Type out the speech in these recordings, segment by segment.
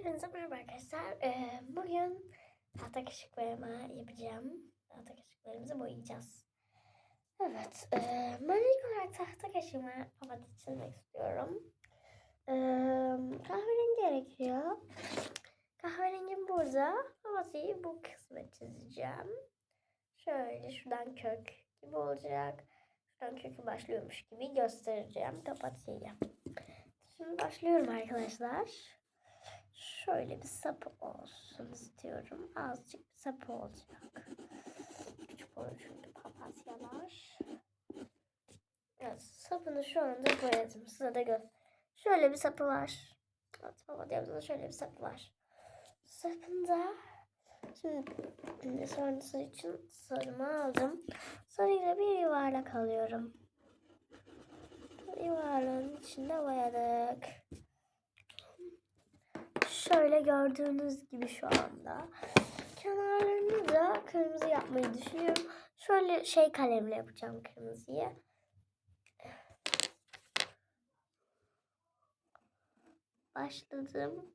Hepinize merhaba arkadaşlar. Ee, bugün tahta kaşık boyama yapacağım. Tahta kaşıklarımızı boyayacağız. Evet. E, ben ilk olarak tahta kaşığıma papatya çizmek istiyorum. E, kahverengi gerekiyor. Kahverengim burada. Papatyayı bu kısmı çizeceğim. Şöyle şuradan kök gibi olacak. Şuradan kökü başlıyormuş gibi göstereceğim papatyayı. Şimdi başlıyorum arkadaşlar. Şöyle bir sapı olsun istiyorum. Azıcık bir sapı olacak. Küçük olur çünkü papatyalar. Evet, sapını şu anda boyadım. Size de gör. Şöyle bir sapı var. Evet, papatyamızda şöyle bir sapı var. Sapında şimdi sonrası için sarımı aldım. Sarıyla bir yuvarlak alıyorum. Yuvarlağın içinde boyadık. Şöyle gördüğünüz gibi şu anda. Kenarlarını da kırmızı yapmayı düşünüyorum. Şöyle şey kalemle yapacağım kırmızıyı. Başladım.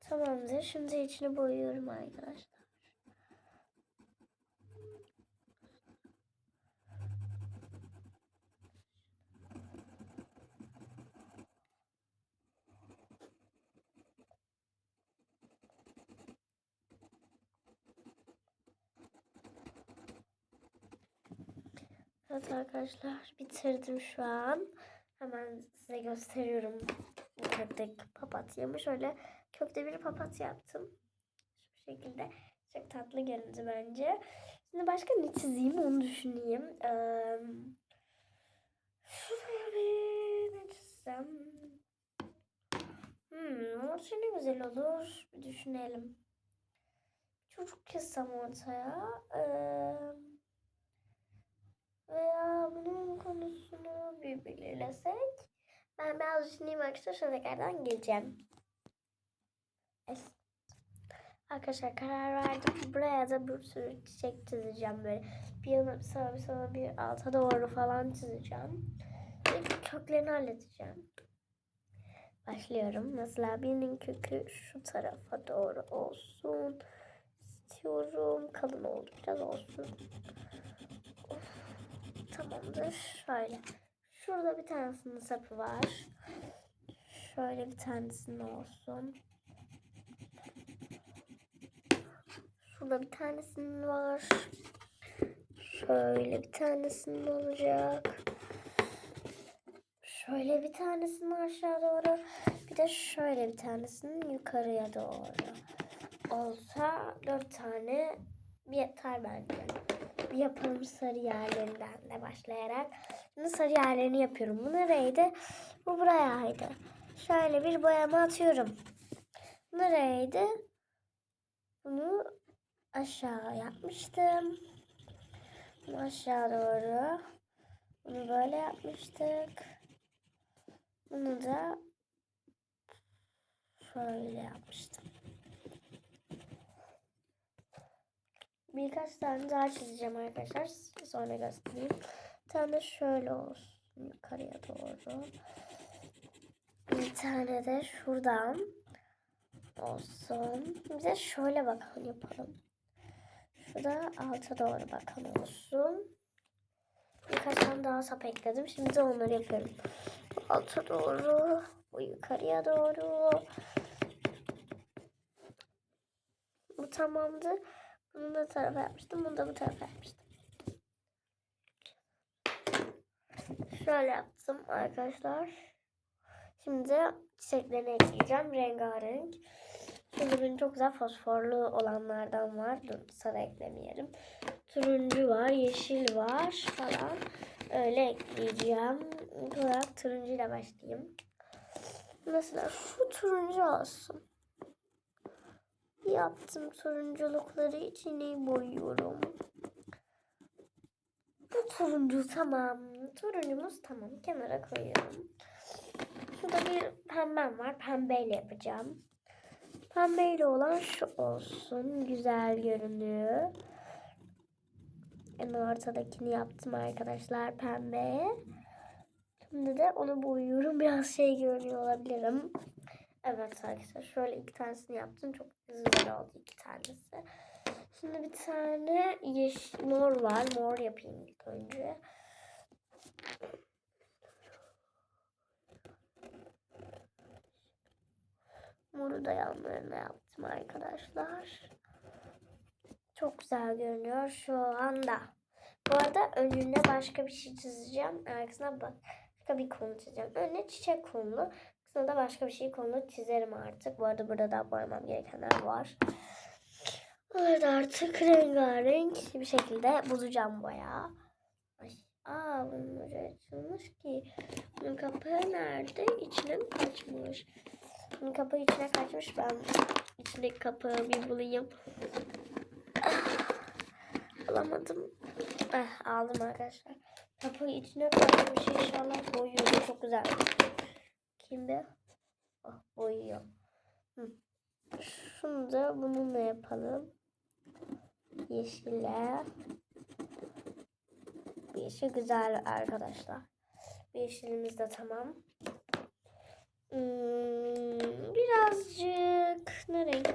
Tamamdır. Şimdi içini boyuyorum arkadaşlar. Evet arkadaşlar bitirdim şu an. Hemen size gösteriyorum. Bu kökteki papatyamı. Şöyle kökte bir papatya yaptım. Şu şekilde. Çok tatlı göründü bence. Şimdi başka ne çizeyim onu düşüneyim. Ee, şuraya bir ne çizsem? Hmm, ortaya ne güzel olur. Bir düşünelim. Çocuk çizsem ortaya. Ee, veya bunun konusunu bir belirlesek. Ben biraz düşüneyim arkadaşlar sonra tekrardan geleceğim. Arkadaşlar karar verdim. Buraya da bir sürü çiçek çizeceğim böyle. Bir yana bir sağa bir sola bir alta doğru falan çizeceğim. İlk köklerini halledeceğim. Başlıyorum. Mesela birinin kökü şu tarafa doğru olsun. istiyorum. Kalın oldu biraz olsun. Tamamdır. Şöyle. Şurada bir tanesinin sapı var. Şöyle bir tanesinin olsun. Şurada bir tanesinin var. Şöyle bir tanesinin olacak. Şöyle bir tanesinin aşağı doğru. Bir de şöyle bir tanesinin yukarıya doğru. Olsa dört tane bir yeter bence yapalım sarı yerlerinden de başlayarak. Şimdi sarı yerlerini yapıyorum. Bu nereydi? Bu burayaydı. Şöyle bir boyama atıyorum. Nereydi? Bunu aşağı yapmıştım. Bunu aşağı doğru. Bunu böyle yapmıştık. Bunu da şöyle yapmıştım. Birkaç tane daha çizeceğim arkadaşlar. Sonra göstereyim. Bir tane şöyle olsun. Yukarıya doğru. Bir tane de şuradan olsun. Bir de şöyle bakalım yapalım. Şurada alta doğru bakalım olsun. Birkaç tane daha sap ekledim. Şimdi de onları yapıyorum. Alta doğru. Bu yukarıya doğru. Bu tamamdır. Bunu da tarafa yapmıştım. Bunu da bu tarafa yapmıştım. Şöyle yaptım arkadaşlar. Şimdi çiçeklerini ekleyeceğim. Rengarenk. Şimdi benim çok güzel fosforlu olanlardan var. Dur sarı eklemeyelim. Turuncu var, yeşil var falan. Öyle ekleyeceğim. İlk olarak turuncuyla başlayayım. Mesela şu turuncu olsun yaptım turunculukları içine boyuyorum. Bu turuncu tamam. Turuncumuz tamam. Kenara koyuyorum. Şurada bir pembem var. Pembeyle yapacağım. Pembeyle olan şu olsun. Güzel görünüyor. En ortadakini yaptım arkadaşlar pembe. Şimdi de onu boyuyorum. Biraz şey görünüyor olabilirim. Evet arkadaşlar şöyle iki tanesini yaptım. Çok güzel oldu iki tanesi. Şimdi bir tane yeşil mor var. Mor yapayım ilk önce. Moru da yanlarına yaptım arkadaşlar. Çok güzel görünüyor şu anda. Bu arada önüne başka bir şey çizeceğim. Arkasına başka bir konu çizeceğim. Önüne çiçek konulu. Da başka bir şey konulu çizerim artık. Bu arada burada da boyamam gerekenler var. Evet artık rengarenk bir şekilde bulacağım boya. Ay, aa bunlar açılmış ki. Bunun kapağı nerede? İçine mi kaçmış? Bunun kapağı içine kaçmış. Ben içindeki kapağı bir bulayım. Alamadım. Eh, aldım arkadaşlar. Kapağı içine kaçmış inşallah boyuyor. Çok güzel. Kimde? Oh, boyuyor. Hı. Şunu da bununla yapalım. Yeşille. Yeşil güzel arkadaşlar. Yeşilimiz de tamam. Hmm, birazcık ne renk?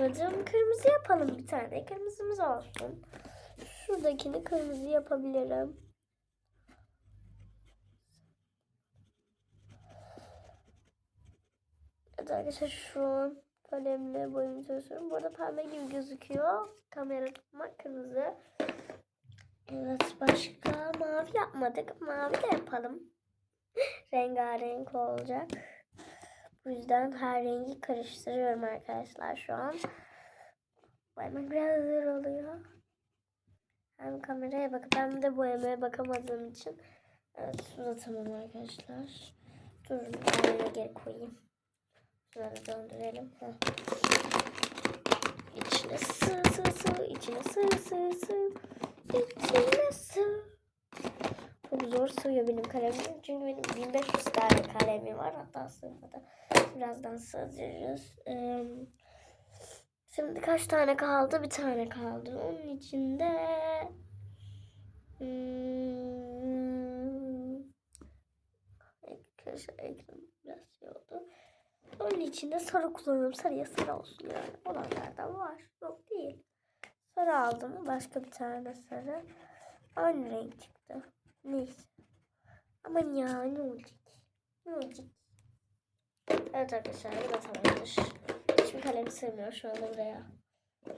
Hocam kırmızı yapalım bir tane. Kırmızımız olsun. Şuradakini kırmızı yapabilirim. Arkadaşlar şu an kalemle boyamaya çalışıyorum. Bu arada pembe gibi gözüküyor. Kamera tutmak kırmızı. Evet başka mavi yapmadık. Mavi de yapalım. Rengarenk olacak. Bu yüzden her rengi karıştırıyorum arkadaşlar şu an. Boyamak biraz zor oluyor. Hem kameraya bakıp hem de boyamaya bakamadığım için. Evet bu da tamam arkadaşlar. Durun ben geri koyayım. Şunları döndürelim. Heh. İçine sığ sığ sığ, içine sığ sığ sığ, içine sığ. Çok zor sığıyor benim kalemim. Çünkü benim 1500 tane kalemim var. Hatta sığmadı. Birazdan sığdırırız. Ee, şimdi kaç tane kaldı? Bir tane kaldı. Onun içinde hmm, arkadaşlar ekran biraz şey oldu. Onun içinde sarı kullanıyorum. Sarıya sarı olsun yani. Olanlardan var. Yok değil. Sarı aldım. Başka bir tane sarı. Aynı renk çıktı. Neyse. Aman ya ne olacak? Ne olacak? Evet arkadaşlar bu da tamamdır. Hiçbir kalem sığmıyor şu anda buraya.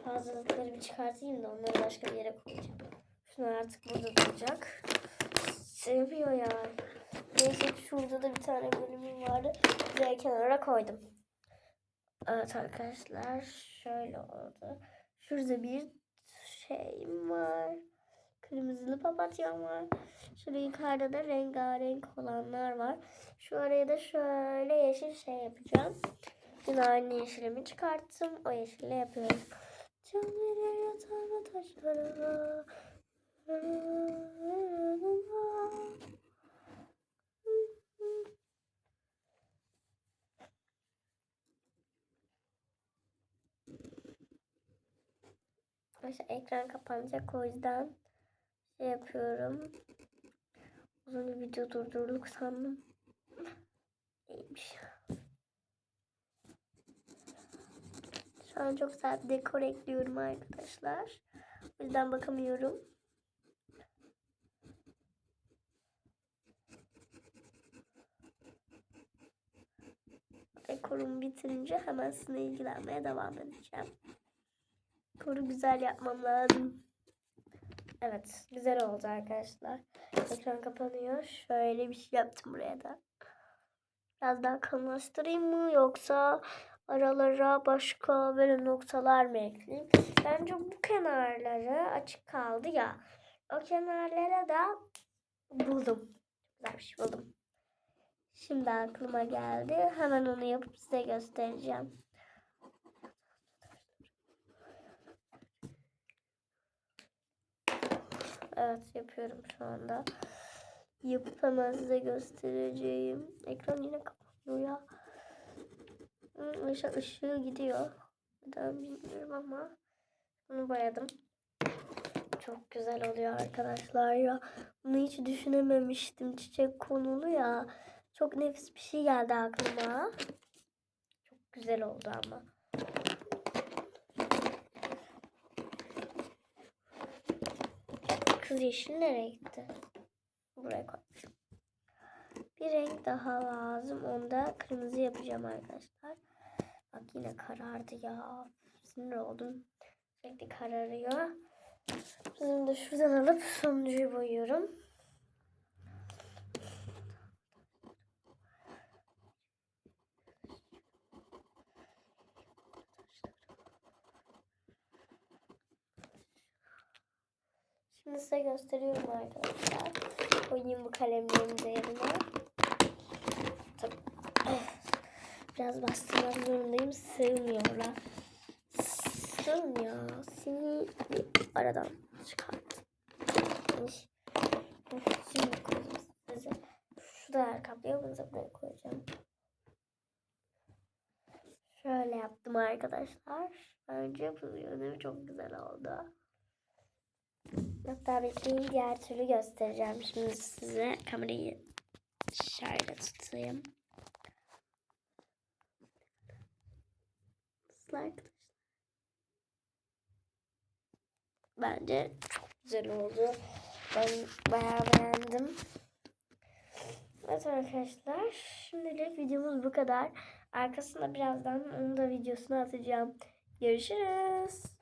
Fazlalıkları bir çıkartayım da onları başka bir yere koyacağım. Şunlar artık burada duracak. Sığmıyor ya. Neyse şurada da bir tane bölümüm vardı. Buraya kenara koydum. Evet arkadaşlar şöyle oldu. Şurada bir şeyim var. Kırmızılı papatyam var. Şurada yukarıda da rengarenk olanlar var. Şu araya da şöyle yeşil şey yapacağım. Yine aynı yeşilimi çıkarttım. O yeşille yapıyorum. Canları yatağına taşlara. Mesela ekran kapanacak o yüzden şey yapıyorum. Uzun bir video durdurduk sandım. İyiymiş. Şu an çok güzel dekor ekliyorum arkadaşlar. O yüzden bakamıyorum. Dekorumu bitirince hemen sizinle ilgilenmeye devam edeceğim. Dekoru güzel yapmam lazım. Evet, güzel oldu arkadaşlar. Ekran kapanıyor. Şöyle bir şey yaptım buraya da. Biraz daha kalınlaştırayım mı yoksa aralara başka böyle noktalar mı ekleyeyim? Bence bu kenarları açık kaldı ya. O kenarlara da buldum. Güzel bir şey buldum. Şimdi aklıma geldi. Hemen onu yapıp size göstereceğim. Evet yapıyorum şu anda. Yapıp hemen size göstereceğim. Ekran yine kapanıyor ya. Hmm, ışığı, ışığı gidiyor. Neden bilmiyorum ama bunu boyadım. çok güzel oluyor arkadaşlar ya. Bunu hiç düşünememiştim. Çiçek konulu ya. Çok nefis bir şey geldi aklıma. Çok güzel oldu ama. Kız yeşil nereye gitti? Buraya koymuşum. Bir renk daha lazım. Onda kırmızı yapacağım arkadaşlar. Bak yine karardı ya. Sinir oldum. Sürekli kararıyor. Bizim de şuradan alıp sonuncuyu boyuyorum. Şimdi size gösteriyorum arkadaşlar. Koyayım bu kalemlerin de yerine. Tabii. Biraz bastırmak zorundayım. Sığmıyorlar. Sığmıyor. Seni bir aradan çıkart. Şimdi koyayım size. Şu da yer kaplıyor. Bunu da buraya koyacağım. Şöyle yaptım arkadaşlar. Bence bu yönü çok güzel oldu. Hatta bekleyin diğer türlü göstereceğim. Şimdi size kamerayı şöyle tutayım. Bence çok güzel oldu. Ben bayağı beğendim. Evet arkadaşlar. Şimdilik videomuz bu kadar. Arkasında birazdan onun da videosunu atacağım. Görüşürüz.